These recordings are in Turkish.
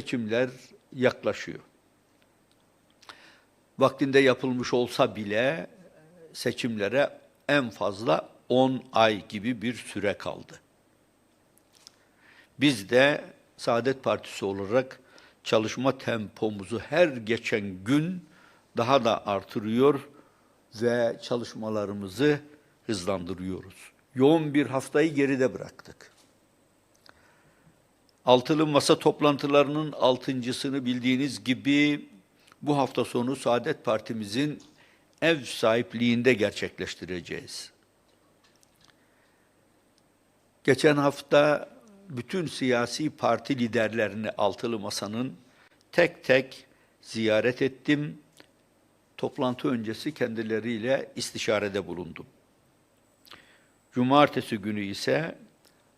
seçimler yaklaşıyor. Vaktinde yapılmış olsa bile seçimlere en fazla 10 ay gibi bir süre kaldı. Biz de Saadet Partisi olarak çalışma tempomuzu her geçen gün daha da artırıyor ve çalışmalarımızı hızlandırıyoruz. Yoğun bir haftayı geride bıraktık. Altılı masa toplantılarının altıncısını bildiğiniz gibi bu hafta sonu Saadet Partimizin ev sahipliğinde gerçekleştireceğiz. Geçen hafta bütün siyasi parti liderlerini altılı masanın tek tek ziyaret ettim. Toplantı öncesi kendileriyle istişarede bulundum. Cumartesi günü ise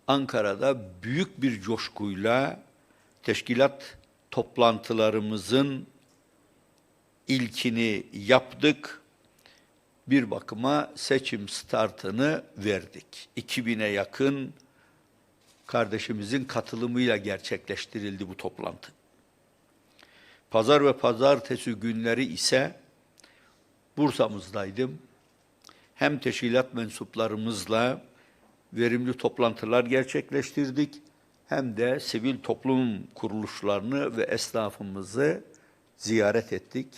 Ankara'da büyük bir coşkuyla teşkilat toplantılarımızın ilkini yaptık. Bir bakıma seçim startını verdik. 2000'e yakın kardeşimizin katılımıyla gerçekleştirildi bu toplantı. Pazar ve pazartesi günleri ise Bursa'mızdaydım. Hem teşkilat mensuplarımızla verimli toplantılar gerçekleştirdik hem de sivil toplum kuruluşlarını ve esnafımızı ziyaret ettik.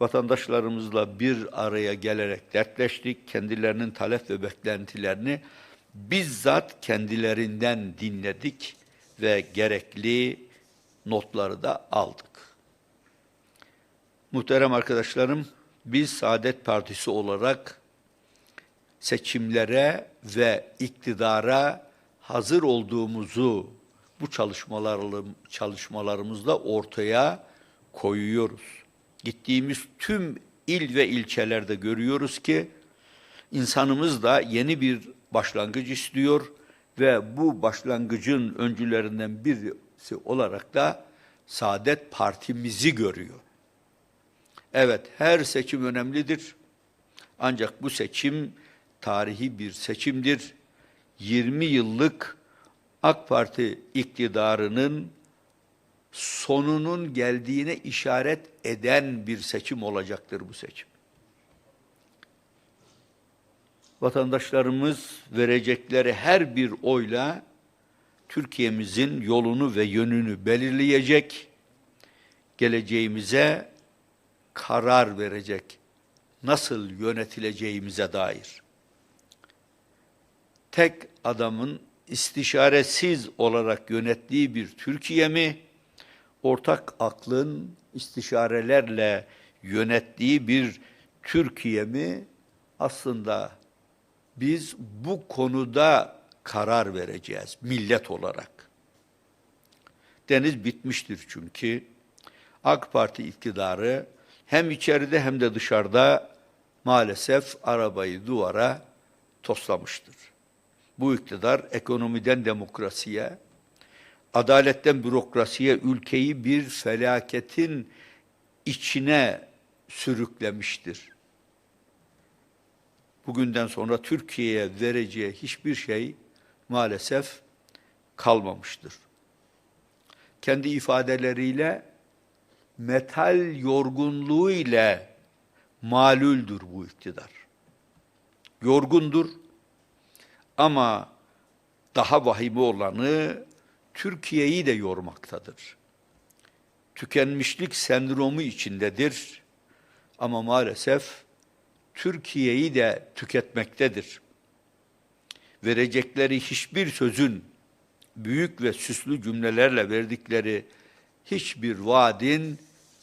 Vatandaşlarımızla bir araya gelerek dertleştik. Kendilerinin talep ve beklentilerini bizzat kendilerinden dinledik ve gerekli notları da aldık. Muhterem arkadaşlarım, biz Saadet Partisi olarak seçimlere ve iktidara hazır olduğumuzu bu çalışmalarım, çalışmalarımızda ortaya koyuyoruz. Gittiğimiz tüm il ve ilçelerde görüyoruz ki insanımız da yeni bir başlangıç istiyor ve bu başlangıcın öncülerinden birisi olarak da Saadet Partimizi görüyor. Evet, her seçim önemlidir. Ancak bu seçim tarihi bir seçimdir. 20 yıllık AK Parti iktidarının sonunun geldiğine işaret eden bir seçim olacaktır bu seçim. Vatandaşlarımız verecekleri her bir oyla Türkiye'mizin yolunu ve yönünü belirleyecek, geleceğimize karar verecek, nasıl yönetileceğimize dair. Tek adamın istişaresiz olarak yönettiği bir Türkiye mi, ortak aklın istişarelerle yönettiği bir Türkiye mi aslında biz bu konuda karar vereceğiz millet olarak. Deniz bitmiştir çünkü AK Parti iktidarı hem içeride hem de dışarıda maalesef arabayı duvara toslamıştır. Bu iktidar ekonomiden demokrasiye, adaletten bürokrasiye ülkeyi bir felaketin içine sürüklemiştir. Bugünden sonra Türkiye'ye vereceği hiçbir şey maalesef kalmamıştır. Kendi ifadeleriyle metal yorgunluğu ile malüldür bu iktidar. Yorgundur ama daha vahimi olanı Türkiye'yi de yormaktadır. Tükenmişlik sendromu içindedir ama maalesef Türkiye'yi de tüketmektedir. Verecekleri hiçbir sözün büyük ve süslü cümlelerle verdikleri hiçbir vaadin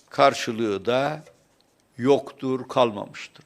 karşılığı da yoktur, kalmamıştır.